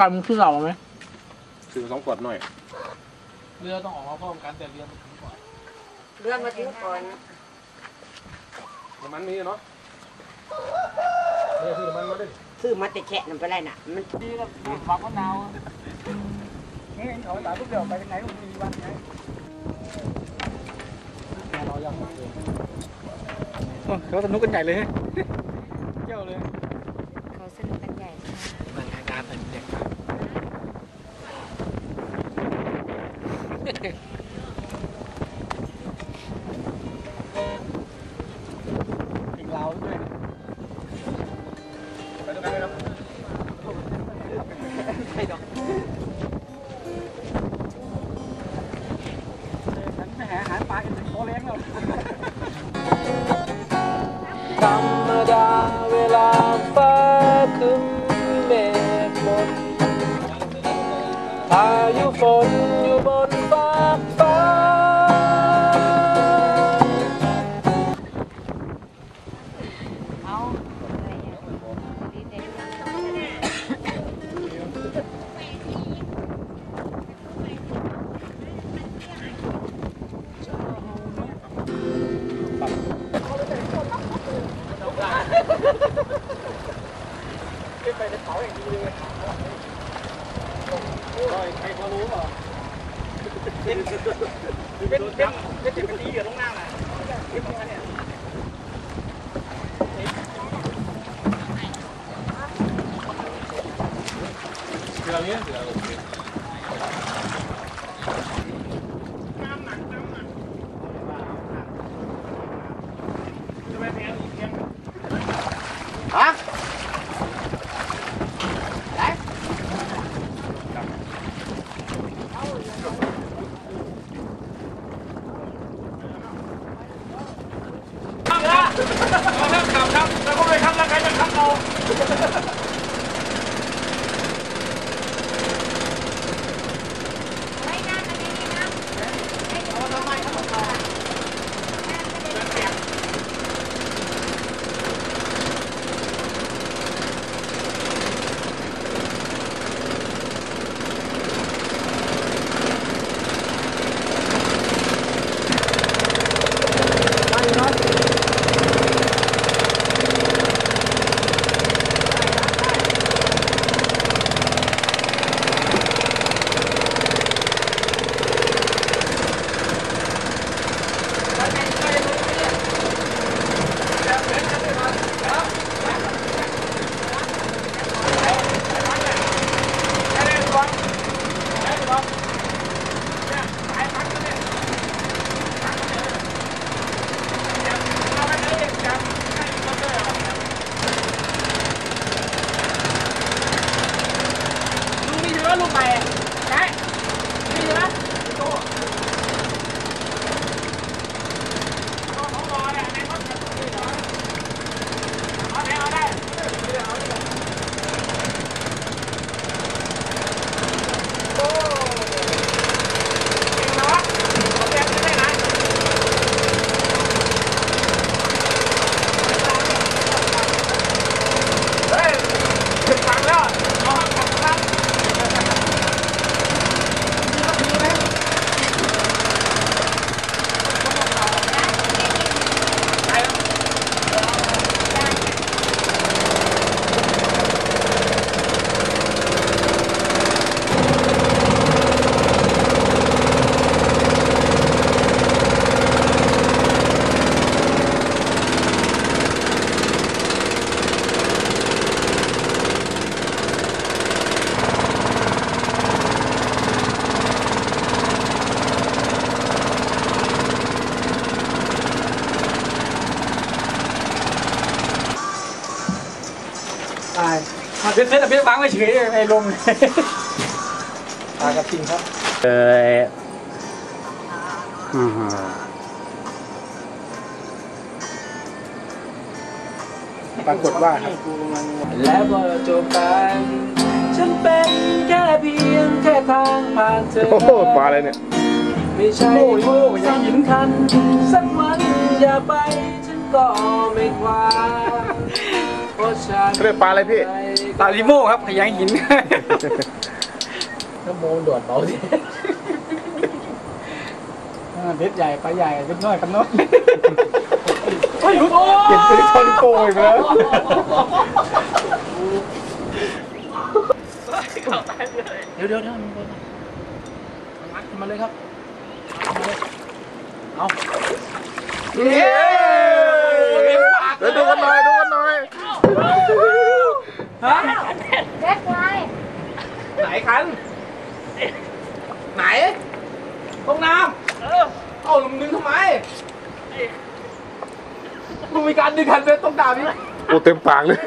กันมึงขึ้นเราไหมซื้อสองขวดหน่อย เรือต้องออกมาพร้อมกันแต่เรือมันถึงก่อนเรื่องมาถึงก่อนน้ำมันมีเนาะเนี่ยซื้อน้ำมันมาดิซื้อมาแต่แฉะนั่นไปไรน่ะ มันดีแล้วฟังมะนาวนี่เขาตาลูกเดียวไปทางไหนก็มีวันไงเรายังเขาสนุกกันใหญ่เลยเที่ยวเลย เขาสนุกกันใหญ่ใช่ไหม เหมือนงานเป็นเด็ก ถึ ลุ ไว้เฉยไอ้ลงตากระทิงครับเออปรากฏว่าครับและพอจบกันฉันเป็นแค่เพียงแค่ทางผ่านเธอโอ้โหปลาอะไรเนี่ยไม่ใช่ผู้สำคัญสักวันอย่าไปฉันก็ไม่คว้าเพราะฉันเขาเรียกปลาอะไรพี่ ใจตาลิโม่ครับขยายหิน น้ำโมนโดดเบาสิเด็ดใหญ่ปลาใหญ่เด็ดน้อยกันน้อยเฮ้ยโอ้เก็บตัวชนโกยไปแล้วเดี๋ยวเดี๋ยวเดี๋ยวมัดมาเลยครับเอาเย้เดี๋ยวดูกันหน่อยดูกันหน่อย ฮะเด็กไว้ไหนคัน ไหนห้องน้ำเออเอาลุงดึงทำไมมึงมีการดึงคันเป็นต้องดาบนี่โอ้เต็มปากเลย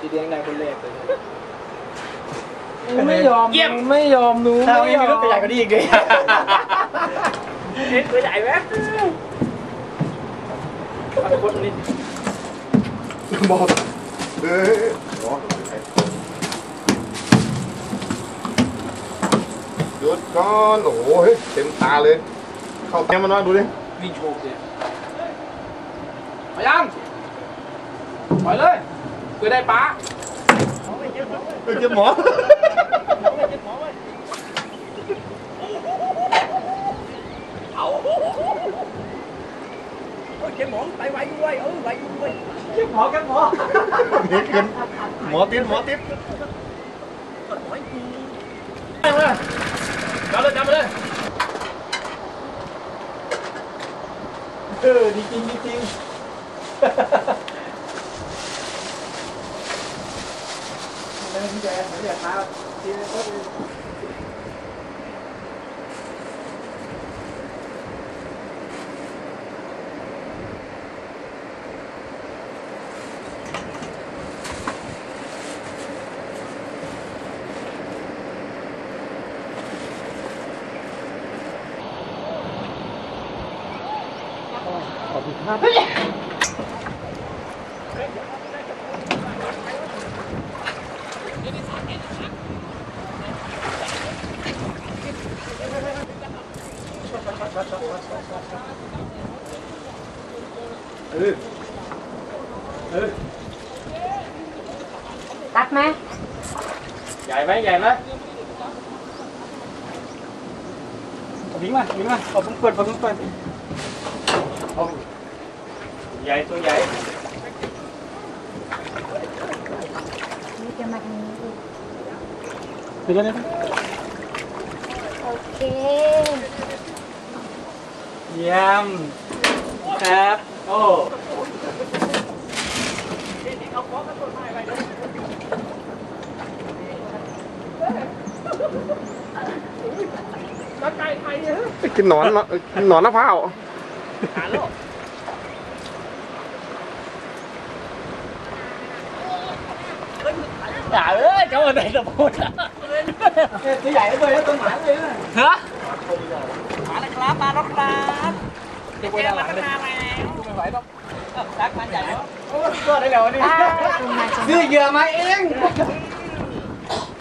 จีเดียงได้คนแรกเลยไม่ยอมไม่ยอมหนูถ้าไม่มีรถใหญ่กว่านี้อีกเลยเห็นตัวใหญ่ไหมบอก เอ้ยหยุดก่อนโอ้โหเฮ้ยเต็มตาเลย เข้าแก้มมันมาดูดิวิ่งโชว์สิไปยังปล่อยเลยเพื่อได้ปลาเฮ้ยเจ็บหมอหมอกันหมอเด็กขึ้นหมอติดหมอติดจับเลยจับไปเลยเออดีจริงดีจริงไม่ต้องแย่ ไม่อยากท้าทีนี้ก็ตัดไหมใหญ่ไหมใหญ่ไหมวิ่งมาวิ่ง มาเอาผมเปิดผมเปิดใหญ่ตัวใหญ่นี่จะมาทางนี้อีก เดี๋ยวนี้โอเคเยี่ยมครับโอ้กินหนอนเนอะกินหนอนมะพร้าวอย่าเอ้ยเจ้าอะไรจะพูดอะตัวใหญ่เลยแล้วตัวหมาเลยนะฮะมาแล้ว ครับ มาแล้วครับเด็กแก่มาตั้งนานแล้วไม่ไหวหรอกรักมันใหญ่แล้วก็ได้แล้วนี่อ่าคุณมาจังซื้อเหยื่อมาเอง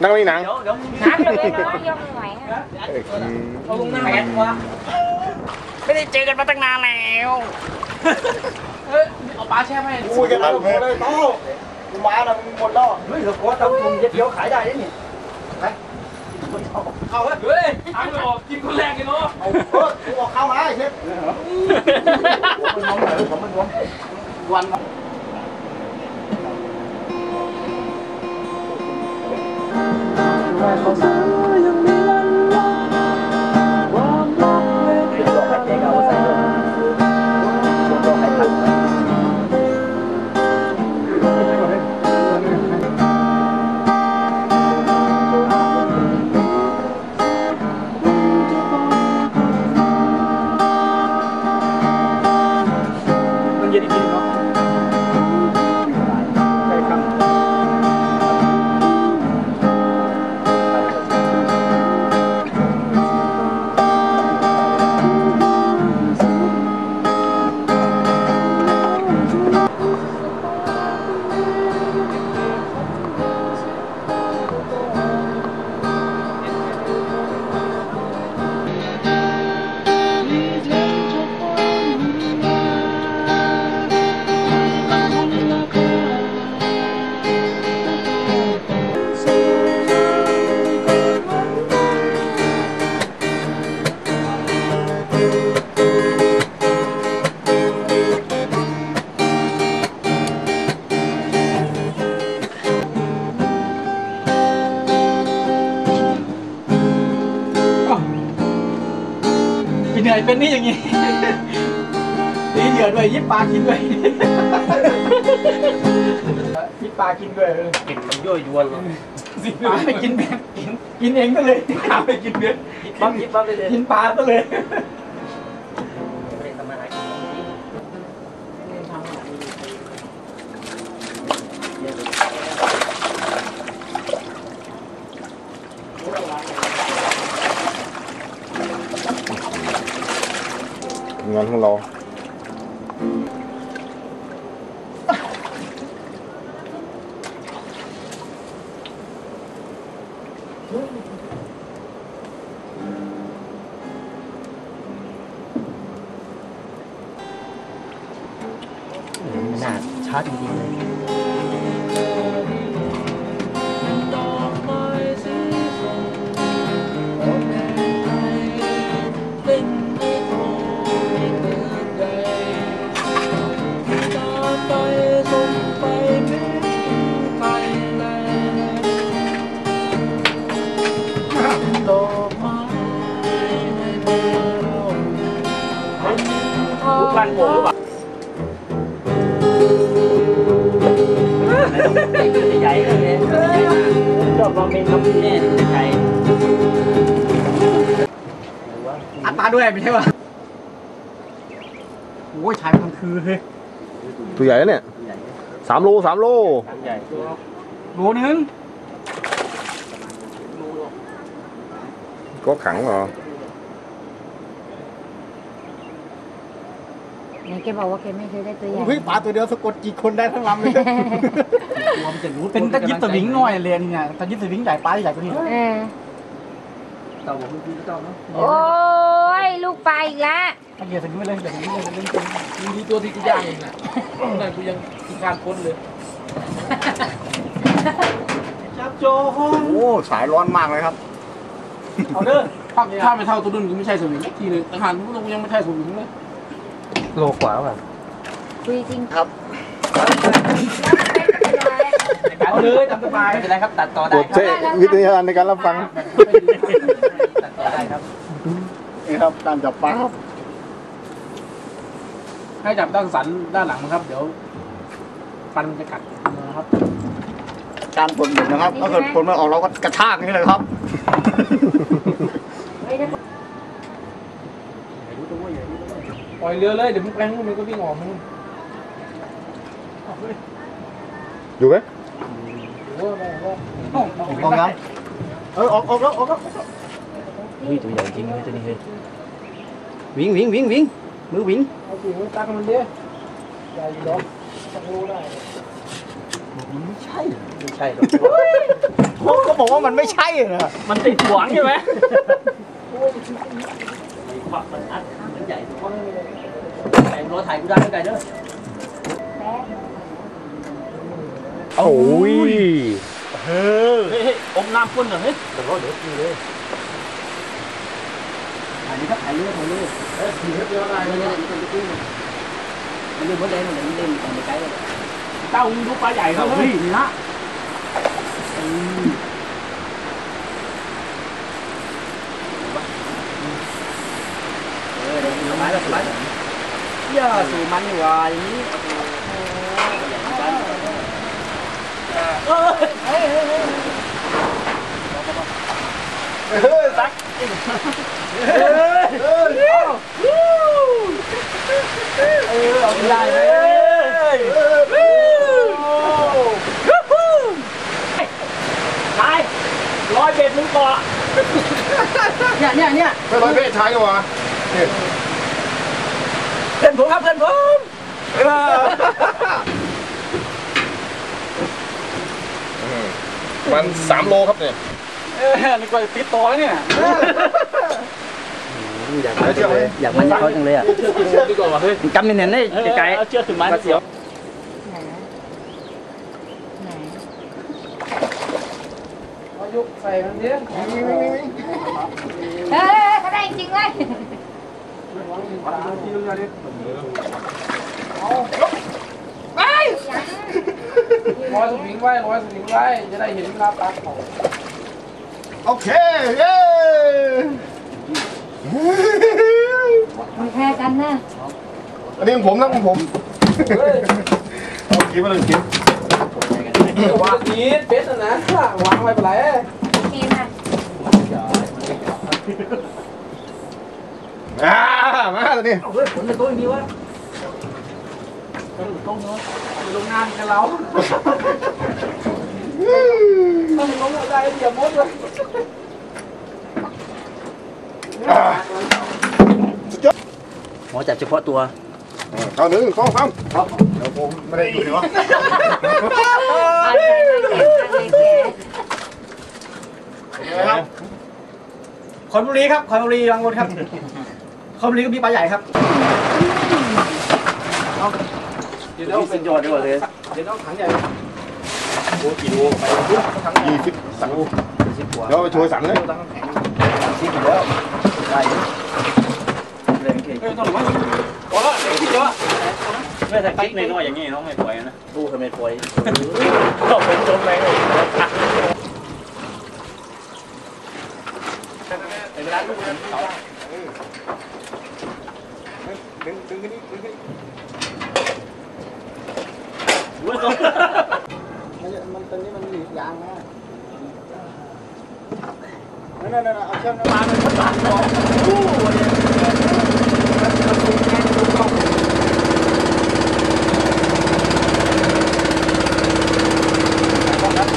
นั่งนี่หนังเดี๋ยวเดี๋ยวนักเลยเนาะยกไม่ไหวอะเอ้ยอืมเอาลงหน้าแขนวะไม่ได้เจอกันมาตั้งนานแล้วเฮ้ยเอาปลาแช่ให้คุยกันแล้วเลยโต้กูมาแล้วมึงหมดแล้วเฮ้ยเราโค้ดทำมึงเย็ดเดียวขายได้ยังนี่ เอาเฮ้ยทางไม่ออกกินคนแรกเลยเนาะเอาเออกูออกเข้ามาไอ้เชฟมันน้องเหรอผมมันน้องวันมันเยื่อด้วยยิบปลากินด้วย ยิบปลากินด้วยเออกินมันย่อยยวนเลยสิปลาไม่กินเบ็ดกินกินเองก็เลยปลาไม่กินเบ็ดยิบปั๊บยิบปั๊บเลยเลยกินปลาก็เลยไม่ได้ทำอาหารกินของจริงงานของเราน่า สามโลสามโลใหญ่โลนึงก็ขังเหรอไหนแกบอกว่าแกไม่เคยได้ตัวใหญ่เฮ้ยปลาตัวเดียวสะกดกี่คนได้ทั้งลำเลยตัวมันจะรู้เป็นตะยิบตะวิงน้อยเลยนี่เนี่ยตะยิบตะวิงใหญ่ปลาใหญ่กว่านี้เออเต่าผมพี่เต่าเนาะโอ้ ยลูกไปอีกแล้วถ้าเกียร์ตะวิงไปเลยเดี๋ยวตะวิงเลยเล่นเป็นมีดีตัวที่กูย่างเองน่ะนั่นกูยังกินการพ้นเลยจับโจฮอนโอ้สายร้อนมากเลยครับเอาเด้อถ้าถ้าไม่เท่าตัวดุนก็ไม่ใช่สวิงทีนึงอาหารพวกเรายังไม่ใช่สวิงเลยโลกว่าป่ะคุยจริงครับเอาเลยตามสบายไม่เป็นไรครับตัดต่อได้ครับวิทยาการในการรับฟังตัดต่อได้ครับ นี่ครับการจับปลาครับให้จับด้านสันด้านหลังนะครับ เดี๋ยวฟันมันจะกัดนะครับการผลหมดนะครับถ้าเกิดผลมันออกเราก็กระชากนี่เลยครับปล่อยเรือเลยเดี๋ยวมันแปลงมันก็วิ่งออกมันอยู่ไหมโอ้โหออกยังเออออกออกแล้วออกแล้ววิ่ งตัวใหญ่จริงเลยตัวนี้เลยวิ่งวิ่งวิ่งวิ่งมือวิ่งเอาสิมันตักมันเดียวใหญ่ดอกสักโลได้ไม่ใช่หรอกก็บอกว่ามันไม่ใช่นะมันติดหวงใช่ไหมขวักมันอัดมันใหญ่แต่รถถ่ายกูได้ไม่ไกลเด้อโอ้ยเฮ้ยอมน้ำข้นเหรอเฮ้ยเดี๋ยวเดี๋ยวกินเลย ถ่ายนี่ครับถ่ายเรือถ่ายเรือเออขี่เรืออะไรเใช่ร้อยเบ็ดมึงเกาะเนี่ยเนี่ยเนี่ยไม่ร้อยเพศชายก็วะเพื่อนผมครับเพื่อนผมมันสามโลครับเนี่ย เออนี่ก็ติดต่อเนี่ยอยากมาจังเลยอยากมาเขาจังเลยอะดีกว่าว่ะเฮ้ยกำเนียนๆได้ไกลๆเอาเชือกถึงไม้เสียวไหนไหนเอายุกใส่มันเนี้ยเฮ้ยเขาได้จริงเลยทีนึงอะไรไปร้อยสวิงไว้ร้อยสวิงไว้จะได้เห็นเวลาปลาเขา โอเค เย้มันแพ้กันนะอันนี้ของผมนะของผมเอากินมาเลยกินวางนี้เป็ดนะนะวางไว้เป็นไรกินนะอ่ามาตัวนี้เอาเฮ้ยผลในโต๊ะอย่างนี้วะเออโต๊ะเนาะโรงงานกับเรา ต้องลงได้เดี๋ยวมดเลยอ่าสุดยอดหมอจับเฉพาะตัว เอาหนึ่งสองสามเดี๋ยวผมไม่ได้อยู่ดีวะอะไรไม่แก่อะไรแก่ครับคอนบุรีครับคอนบุรีรังรถครับคอนบุรีก็มีปลาใหญ่ครับเดี๋ยวเป็นยอดดีกว่าเลยเดี๋ยวต้องถังใหญ่ โอ้กี่โลไปยี่สิบสังเดี๋ยวไปโชว์สังเลยชิมแล้วได้เล่นเก่งเฮ้ยต้องหรือว่าพอแล้วเด็กที่เยอะไม่ถ้าคิดน้อยๆอย่างนี้น้องไม่ปล่อยนะดูทำไมป่วยก็เป็นจมแรงเลยดึงดึงขึ้นนี่ดึงขึ้นนี่ มันมันตอนนี้มันหลีกยางนะนั่นนั่นเอาเชือกมาเป็นพันบาทก่อน ไปแล้ว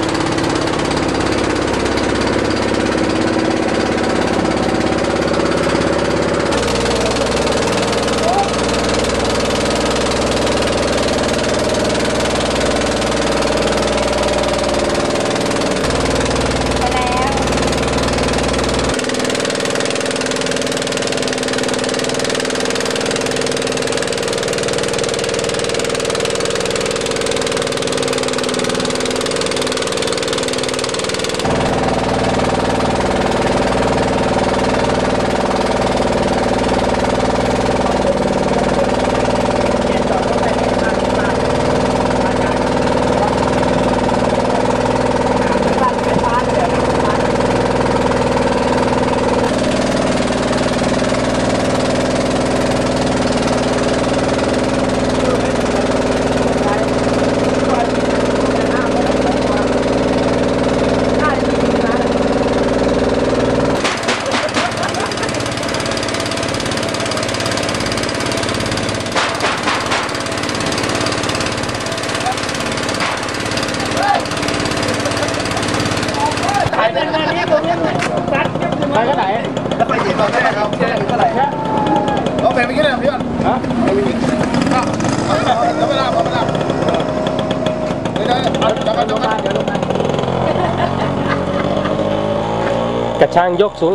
ไปก็ไหน แล้วไปหยิบตอนแรกครับ เท่าไหร่ฮะ เอาแผ่นไปกินเลยพี่ยอนฮะแผ่นไปกินเอาเอาเอาไม่ได้เอาไม่ได้เดี๋ยวเดี๋ยวเอาเดี๋ยวกันเดี๋ยวกัน เดี๋ยวลงมาก ระชังยกสูง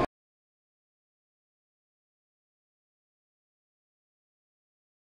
ก